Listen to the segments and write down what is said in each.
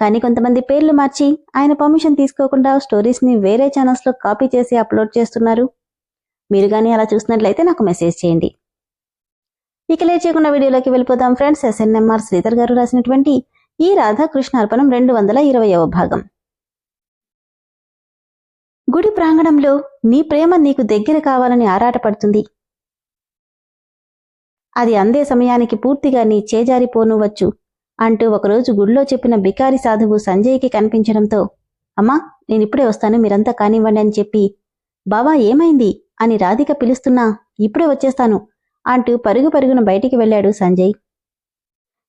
కానీ కొంతమంది పేర్లు మార్చి ఆయన పర్మిషన్ తీసుకోకుండా స్టోరీస్ని వేరే ఛానల్స్లో కాపీ చేసి అప్లోడ్ చేస్తున్నారు. మీరు కానీ అలా చూసినట్లయితే నాకు మెసేజ్ చేయండి. ఇక లేట్ చేయకుండా వీడియోలోకి వెళ్ళిపోతాం ఫ్రెండ్స్. ఎస్ఎన్ఎంఆర్ శ్రీధర్ గారు రాసినటువంటి ఈ రాధాకృష్ణ అర్పణం రెండు వందల ఇరవయవ భాగం. గుడి ప్రాంగణంలో నీ ప్రేమ నీకు దగ్గర కావాలని ఆరాటపడుతుంది అది అందే సమయానికి పూర్తిగా నీ చేజారిపోనువచ్చు అంటూ ఒకరోజు గుడిలో చెప్పిన బికారి సాధువు సంజయ్కి కనిపించడంతో అమ్మా నేనిప్పుడే వస్తాను మీరంతా కానివ్వండి అని చెప్పి బావా ఏమైంది? అని రాధిక పిలుస్తున్నా ఇప్పుడే వచ్చేస్తాను అంటూ పరుగు పరుగున బయటికి వెళ్ళాడు సంజయ్.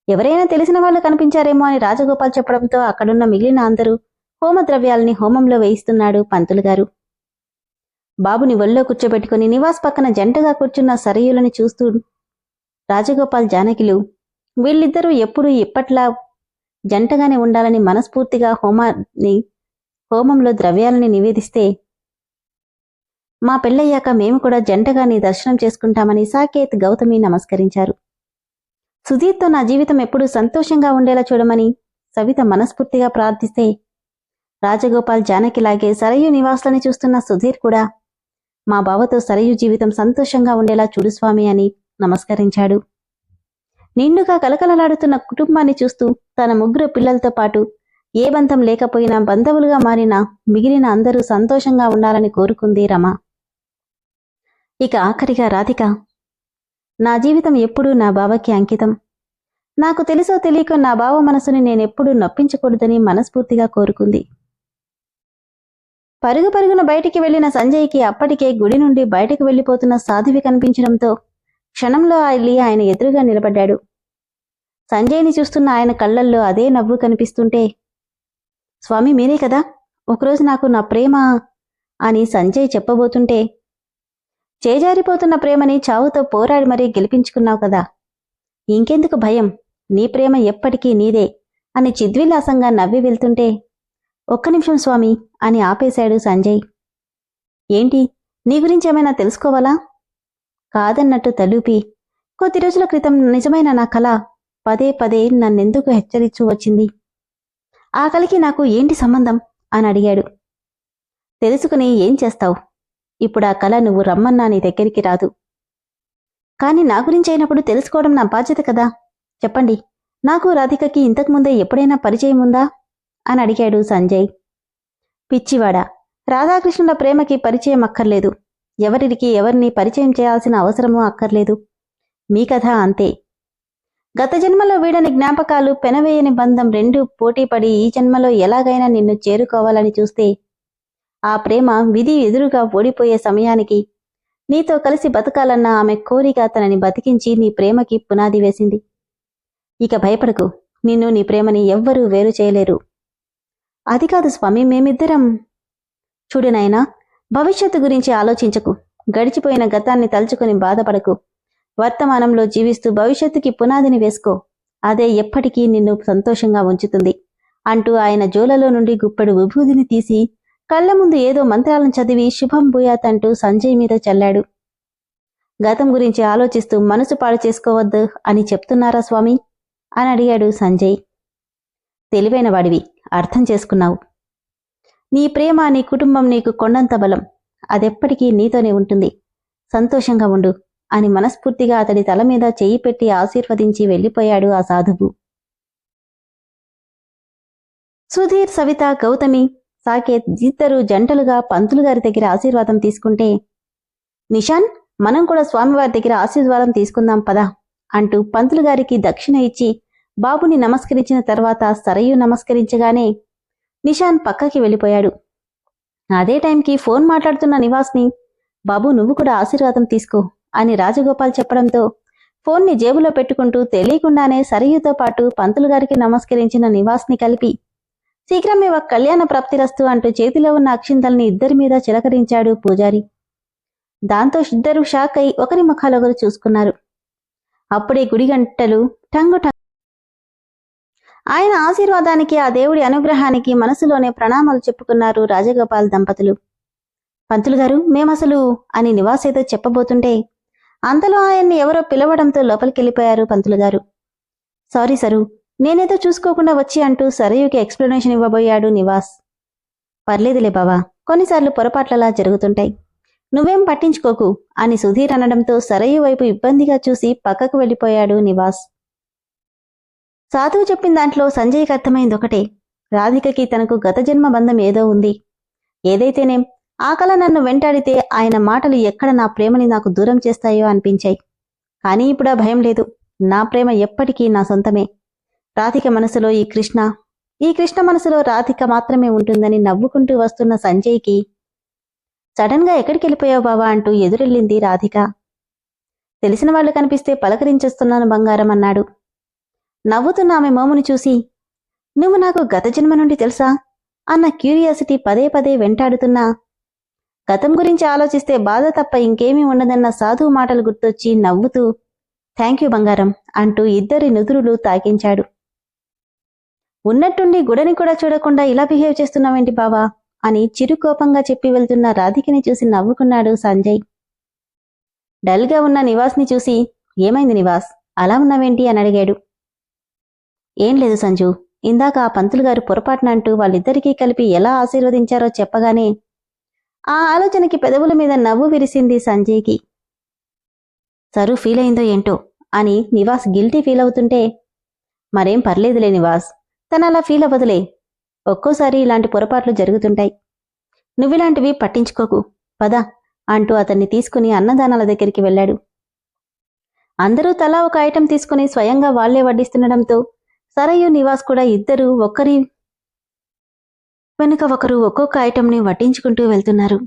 ఎవరైనా తెలిసిన వాళ్ళు కనిపించారేమో అని రాజగోపాల్ చెప్పడంతో అక్కడున్న మిగిలిన అందరూ హోమద్రవ్యాలని హోమంలో వేయిస్తున్నాడు పంతులు గారు. బాబుని ఒళ్ళో కూర్చోబెట్టుకుని నివాస్ పక్కన జంటగా కూర్చున్న సరయులని చూస్తూ రాజగోపాల్ జానకిలు వీళ్ళిద్దరూ ఎప్పుడూ ఇప్పట్లా జంటగానే ఉండాలని మనస్ఫూర్తిగా హోమాన్ని హోమంలో ద్రవ్యాలని నివేదిస్తే మా పెళ్ళయ్యాక మేము కూడా జంటగా నీ దర్శనం చేసుకుంటామని సాకేత్ గౌతమి నమస్కరించారు. సుధీర్తో నా జీవితం ఎప్పుడూ సంతోషంగా ఉండేలా చూడమని సవిత మనస్ఫూర్తిగా ప్రార్థిస్తే రాజగోపాల్ జానకిలాగే సరయు నివాసులని చూస్తున్న సుధీర్ కూడా మా బావతో సరయు జీవితం సంతోషంగా ఉండేలా చూడు స్వామి అని నమస్కరించాడు. నిండుగా కలకలలాడుతున్న కుటుంబాన్ని చూస్తూ తన ముగ్గురు పిల్లలతో పాటు ఏ బంధం లేకపోయినా బంధువులుగా మారిన మిగిలిన అందరూ సంతోషంగా ఉండాలని కోరుకుంది రమ. ఇక ఆఖరిగా రాధిక నా జీవితం ఎప్పుడూ నా బావకి అంకితం. నాకు తెలుసో తెలియక నా బావ మనసుని నేనెప్పుడూ నొప్పించకూడదని మనస్ఫూర్తిగా కోరుకుంది. పరుగు పరుగున బయటికి వెళ్ళిన సంజయ్కి అప్పటికే గుడి నుండి బయటకు వెళ్ళిపోతున్న సాధువి కనిపించడంతో క్షణంలో అల్లి ఆయన ఎదురుగా నిలబడ్డాడు. సంజయ్ని చూస్తున్న ఆయన కళ్ళల్లో అదే నవ్వు కనిపిస్తుంటే స్వామి మీరే కదా ఒకరోజు నాకు నా ప్రేమ అని సంజయ్ చెప్పబోతుంటే చేజారిపోతున్న ప్రేమని చావుతో పోరాడి మరీ గెలిపించుకున్నావు కదా ఇంకెందుకు భయం నీ ప్రేమ ఎప్పటికీ నీదే అని చిద్విలాసంగా నవ్వి వెళ్తుంటే ఒక్క నిమిషం స్వామి అని ఆపేశాడు సంజయ్. ఏంటి నీ గురించి ఏమైనా తెలుసుకోవాలా? కాదన్నట్టు తలూపి కొద్ది రోజుల క్రితం నిజమైన నా కళ పదే పదే నన్నెందుకు హెచ్చరిస్తూ వచ్చింది? ఆ కళకి నాకు ఏంటి సంబంధం? అని అడిగాడు. తెలుసుకుని ఏం చేస్తావు? ఇప్పుడు ఆ కళ నువ్వు రమ్మన్నా నీ దగ్గరికి రాదు. కానీ నా గురించి అయినప్పుడు తెలుసుకోవడం నా బాధ్యత కదా? చెప్పండి నాకు రాధికకి ఇంతకుముందే ఎప్పుడైనా పరిచయం ఉందా? అని అడిగాడు సంజయ్. పిచ్చివాడా రాధాకృష్ణుల ప్రేమకి పరిచయం అక్కర్లేదు. ఎవరికి ఎవరిని పరిచయం చేయాల్సిన అవసరమూ అక్కర్లేదు. మీ కథ అంతే. గత జన్మలో వీడని జ్ఞాపకాలు పెనవేయని బంధం రెండూ పోటీపడి ఈ జన్మలో ఎలాగైనా నిన్ను చేరుకోవాలని చూస్తే ఆ ప్రేమ విధి ఎదురుగా ఓడిపోయే సమయానికి నీతో కలిసి బతకాలన్న ఆమె కోరిక తనని బతికించి నీ ప్రేమకి పునాది వేసింది. ఇక భయపడకు నిన్ను నీ ప్రేమని ఎవ్వరూ వేరు చేయలేరు. అది కాదు స్వామి మేమిద్దరం. చూడు నాయనా భవిష్యత్తు గురించి ఆలోచించకు. గడిచిపోయిన గతాన్ని తలుచుకుని బాధపడకు. వర్తమానంలో జీవిస్తూ భవిష్యత్తుకి పునాదిని వేసుకో. అదే ఎప్పటికీ నిన్ను సంతోషంగా ఉంచుతుంది. అంటూ ఆయన జోలలో నుండి గుప్పెడు విభూదిని తీసి కళ్ళ ముందు ఏదో మంత్రాలను చదివి శుభం భూయాత్ అంటూ సంజయ్ మీద చల్లాడు. గతం గురించి ఆలోచిస్తూ మనసు పాడు చేసుకోవద్దు అని చెప్తున్నారా స్వామి? అని అడిగాడు సంజయ్. తెలివైన వాడివి అర్థం చేసుకున్నావు. నీ ప్రేమ నీ కుటుంబం నీకు కొండంత బలం. అదెప్పటికీ నీతోనే ఉంటుంది. సంతోషంగా ఉండు అని మనస్ఫూర్తిగా అతడి తల మీద చెయ్యి పెట్టి ఆశీర్వదించి వెళ్ళిపోయాడు ఆ సాధువు. సుధీర్ సవిత గౌతమి సాకేత్ ఇద్దరు జంటలుగా పంతులు గారి దగ్గర ఆశీర్వాదం తీసుకుంటే నిషాన్ మనం కూడా స్వామివారి దగ్గర ఆశీర్వాదం తీసుకుందాం పదా అంటూ పంతులు గారికి దక్షిణ ఇచ్చి బాబుని నమస్కరించిన తర్వాత సరయు నమస్కరించగానే నిషాన్ పక్కకి వెళ్ళిపోయాడు. అదే టైంకి ఫోన్ మాట్లాడుతున్న నివాస్ని బాబు నువ్వు కూడా ఆశీర్వాదం తీసుకో అని రాజగోపాల్ చెప్పడంతో ఫోన్ని జేబులో పెట్టుకుంటూ తెలియకుండానే సరయుతో పాటు పంతులు గారికి నమస్కరించిన నివాస్ని కలిపి శీఘ్రమే ఒక కళ్యాణ ప్రాప్తిరస్తు అంటూ చేతిలో ఉన్న అక్షింతల్ని ఇద్దరి మీద చిలకరించాడు పూజారి. దాంతో ఇద్దరు షాక్ అయి ఒకరి ముఖాలొకరు చూసుకున్నారు. అప్పుడే గుడి గంటలు టంగు టంగు ఆయన ఆశీర్వాదానికి ఆ దేవుడి అనుగ్రహానికి మనసులోనే ప్రణామాలు చెప్పుకున్నారు రాజగోపాల్ దంపతులు. పంతులు గారు మేమసలు అని నివాసేదో చెప్పబోతుంటే అంతలో ఆయన్ని ఎవరో పిలవడంతో లోపలికెళ్ళిపోయారు పంతులు గారు. సారీ సరు నేనేదో చూసుకోకుండా వచ్చి అంటూ సరయుకి ఎక్స్ప్లెనేషన్ ఇవ్వబోయాడు నివాస్. పర్లేదులే బావా కొన్నిసార్లు పొరపాట్లలా జరుగుతుంటాయి. నువ్వేం పట్టించుకోకు అని సుధీర్ అనడంతో సరయు వైపు ఇబ్బందిగా చూసి పక్కకు వెళ్ళిపోయాడు నివాస్. సాధువు చెప్పిన దాంట్లో సంజయ్కి అర్థమైంది ఒకటే. రాధికకి తనకు గత జన్మ బంధం ఏదో ఉంది. ఏదైతేనేం ఆ కళ నన్ను వెంటాడితే ఆయన మాటలు ఎక్కడ నా ప్రేమని నాకు దూరం చేస్తాయో అనిపించాయి. కానీ ఇప్పుడా భయం లేదు. నా ప్రేమ ఎప్పటికీ నా సొంతమే. రాధిక మనసులో ఈ కృష్ణ ఈ కృష్ణ మనసులో రాధిక మాత్రమే ఉంటుందని నవ్వుకుంటూ వస్తున్న సంజయ్కి సడన్గా ఎక్కడికి వెళ్ళిపోయావు బావా అంటూ ఎదురెళ్ళింది రాధిక. తెలిసిన వాళ్ళు కనిపిస్తే పలకరించేస్తున్నాను బంగారం అన్నాడు. నవ్వుతున్న ఆమె మోముని చూసి నువ్వు నాకు గత జన్మ నుండి తెలుసా? అన్న క్యూరియాసిటీ పదే పదే వెంటాడుతున్నా. గతం గురించి ఆలోచిస్తే బాధ తప్ప ఇంకేమీ ఉండదన్న సాధువు మాటలు గుర్తొచ్చి నవ్వుతూ థ్యాంక్ యూ బంగారం అంటూ ఇద్దరి నుదురులు తాకించాడు. ఉన్నట్టుండి గుడని కూడా చూడకుండా ఇలా బిహేవ్ చేస్తున్నావేంటి బావా? అని చిరుకోపంగా చెప్పి వెళ్తున్న రాధికని చూసి నవ్వుకున్నాడు సంజయ్. డల్గా ఉన్న నివాస్ని చూసి ఏమైంది నివాస్? అలా ఉన్నావేంటి? అని అడిగాడు. ఏం లేదు సంజు. ఇందాక ఆ పంతులు గారు పొరపాటున అంటూ వాళ్ళిద్దరికీ కలిపి ఎలా ఆశీర్వదించారో చెప్పగానే ఆ ఆలోచనకి పెదవుల మీద నవ్వు విరిసింది సంజయ్కి సరు ఫీల్ అయిందో ఏంటో అని నివాస్ గిల్టీ ఫీల్ అవుతుంటే మరేం పర్లేదులే నివాస్ తన అలా ఫీల్ అవ్వదులే ఒక్కోసారి ఇలాంటి పొరపాట్లు జరుగుతుంటాయి. నువ్విలాంటివి పట్టించుకోకు. పద అంటూ అతన్ని తీసుకుని అన్నదానాల దగ్గరికి వెళ్ళాడు. అందరూ తలా ఒక ఐటెం తీసుకుని స్వయంగా వాళ్ళే వడ్డిస్తుండడంతో సరయు నివాస్ కూడా ఇద్దరు ఒక్కరి వెనుక ఒకరు ఒక్కొక్క ఐటెంని వడ్డించుకుంటూ వెళ్తున్నారు.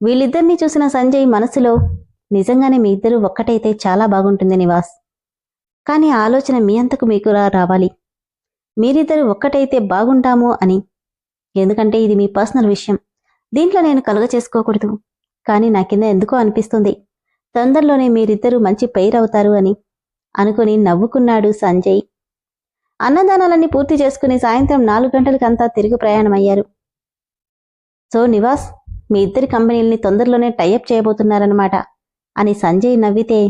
వీళ్ళిద్దరినీ చూసిన సంజయ్ మనసులో నిజంగానే మీ ఇద్దరు ఒక్కటైతే చాలా బాగుంటుంది నివాస్. కానీ ఆలోచన మీ అంతకు మీకు రావాలి. మీరిద్దరు ఒక్కటైతే బాగుంటాము అని. ఎందుకంటే ఇది మీ పర్సనల్ విషయం. దీంట్లో నేను కలుగ చేసుకోకూడదు. కానీ నా కింద ఎందుకో అనిపిస్తుంది. తొందరలోనే మీరిద్దరూ మంచి అవుతారు అని అనుకుని నవ్వుకున్నాడు సంజయ్. అన్నదానాలన్నీ పూర్తి చేసుకుని సాయంత్రం నాలుగు గంటలకంతా తిరిగి ప్రయాణమయ్యారు. సో నివాస్ మీ ఇద్దరి కంపెనీల్ని తొందరలోనే టైఅప్ చేయబోతున్నారన్నమాట అని సంజయ్ నవ్వితే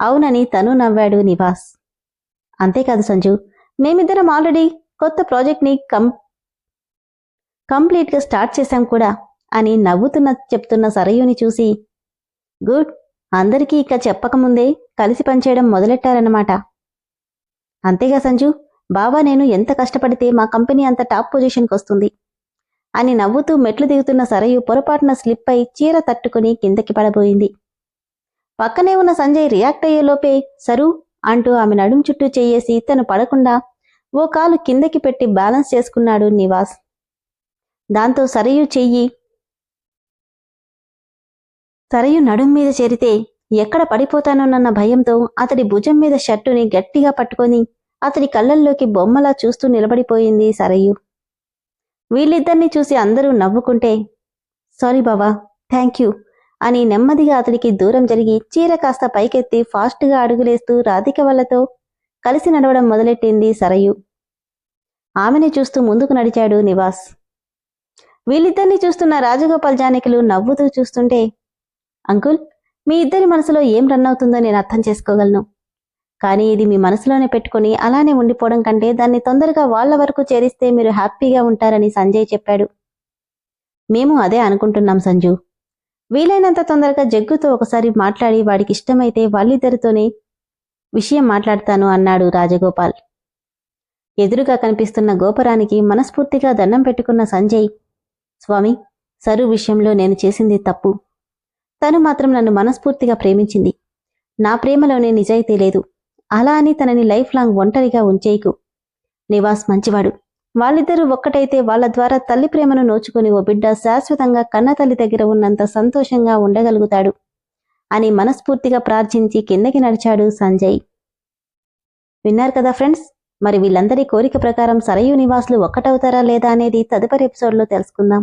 అవునని తను నవ్వాడు నివాస్. అంతేకాదు సంజు మేమిద్దరం ఆల్రెడీ కొత్త ప్రాజెక్ట్ని కం కంప్లీట్గా స్టార్ట్ చేశాం కూడా అని నవ్వుతున్న చెప్తున్న సరయుని చూసి గుడ్ అందరికీ ఇక చెప్పకముందే కలిసి పనిచేయడం మొదలెట్టారన్నమాట. అంతేగా సంజు? బాబా నేను ఎంత కష్టపడితే మా కంపెనీ అంత టాప్ పొజిషన్కి వస్తుంది. అని నవ్వుతూ మెట్లు దిగుతున్న సరయు పొరపాటున స్లిప్ అయి చీర తట్టుకుని కిందకి పడబోయింది. పక్కనే ఉన్న సంజయ్ రియాక్ట్ అయ్యేలోపే సరు అంటూ ఆమె నడుం చుట్టూ చేయేసి తను పడకుండా ఓ కాలు కిందకి పెట్టి బ్యాలెన్స్ చేసుకున్నాడు నివాస్. దాంతో సరయు చెయ్యి సరయు నడుం మీద చేరితే ఎక్కడ పడిపోతానోనన్న భయంతో అతడి భుజం మీద షర్టుని గట్టిగా పట్టుకొని అతడి కళ్ళల్లోకి బొమ్మలా చూస్తూ నిలబడిపోయింది సరయు. వీళ్ళిద్దరినీ చూసి అందరూ నవ్వుకుంటే సారీ బావా థ్యాంక్ యూ అని నెమ్మదిగా అతడికి దూరం జరిగి చీర కాస్త పైకెత్తి ఫాస్ట్గా అడుగులేస్తూ రాధిక వల్లతో కలిసి నడవడం మొదలెట్టింది సరయు. ఆమెని చూస్తూ ముందుకు నడిచాడు నివాస్. వీళ్ళిద్దరినీ చూస్తున్న రాజగోపాల్ జానకులు నవ్వుతూ చూస్తుంటే అంకుల్ మీ ఇద్దరి మనసులో ఏం రన్ అవుతుందో నేను అర్థం చేసుకోగలను. కానీ ఇది మీ మనసులోనే పెట్టుకుని అలానే ఉండిపోవడం కంటే దాన్ని తొందరగా వాళ్ళ వరకు చేరిస్తే మీరు హ్యాపీగా ఉంటారని సంజయ్ చెప్పాడు. మేము అదే అనుకుంటున్నాం సంజు. వీలైనంత తొందరగా జగ్గుతో ఒకసారి మాట్లాడి వాడికి ఇష్టమైతే వాళ్ళిద్దరితోనే విషయం మాట్లాడతాను అన్నాడు రాజగోపాల్. ఎదురుగా కనిపిస్తున్న గోపురానికి మనస్ఫూర్తిగా దండం పెట్టుకున్న సంజయ్ స్వామి సరు విషయంలో నేను చేసింది తప్పు. తను మాత్రం నన్ను మనస్ఫూర్తిగా ప్రేమించింది. నా ప్రేమలోనే నిజాయితీ లేదు. అలా అని తనని లైఫ్ లాంగ్ ఒంటరిగా ఉంచేయకు. నివాస్ మంచివాడు. వాళ్ళిద్దరూ ఒక్కటైతే వాళ్ళ ద్వారా తల్లి ప్రేమను నోచుకుని ఓ బిడ్డ శాశ్వతంగా కన్న తల్లి దగ్గర ఉన్నంత సంతోషంగా ఉండగలుగుతాడు అని మనస్ఫూర్తిగా ప్రార్థించి కిందకి నడిచాడు సంజయ్. విన్నారు కదా ఫ్రెండ్స్? మరి వీళ్ళందరి కోరిక ప్రకారం సరయూ నివాసులు ఒక్కటవుతారా లేదా అనేది తదుపరి ఎపిసోడ్లో తెలుసుకుందాం.